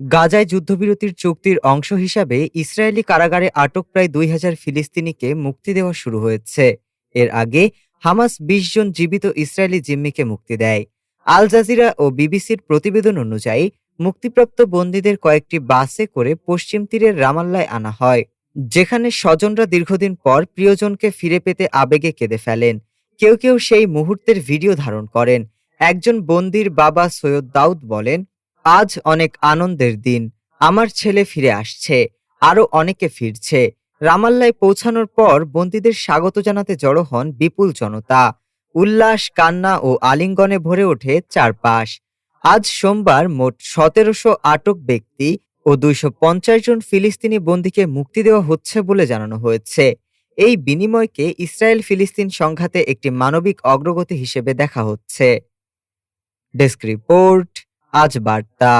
গাজায় যুদ্ধবিরতির চুক্তির অংশ হিসাবে ইসরায়েলি কারাগারে আটক প্রায় দুই হাজার ফিলিস্তিনিকে মুক্তি দেওয়া শুরু হয়েছে। এর আগে হামাস বিশ জন জীবিত ইসরায়েলি জিম্মিকে মুক্তি দেয়। আল জাজিরা ও বিবিসির প্রতিবেদন অনুযায়ী, মুক্তিপ্রাপ্ত বন্দীদের কয়েকটি বাসে করে পশ্চিম তীরের রামাল্লায় আনা হয়, যেখানে স্বজনরা দীর্ঘদিন পর প্রিয়জনকে ফিরে পেতে আবেগে কেঁদে ফেলেন। কেউ কেউ সেই মুহূর্তের ভিডিও ধারণ করেন। একজন বন্দির বাবা সৈয়দ দাউদ বলেন আজ অনেক আনন্দের দিন। আমার ছেলে ফিরে আসছে আরও অনেকে ফিরছে। রামাল্লায় পৌঁছানোর পর বন্দীদের স্বাগত জানাতে জড়ো হন বিপুল জনতা। উল্লাস, কান্না ও আলিঙ্গনে ভরে ওঠে চারপাশ। আজ সোমবার মোট সতেরোশো আটক ব্যক্তি ও দুইশো পঞ্চাশ জন ফিলিস্তিনি বন্দীকে মুক্তি দেওয়া হচ্ছে বলে জানানো হয়েছে। এই বিনিময়কে ইসরায়েল ফিলিস্তিন সংঘাতে একটি মানবিক অগ্রগতি হিসেবে দেখা হচ্ছে। ডেস্ক রিপোর্ট আজ বার্তা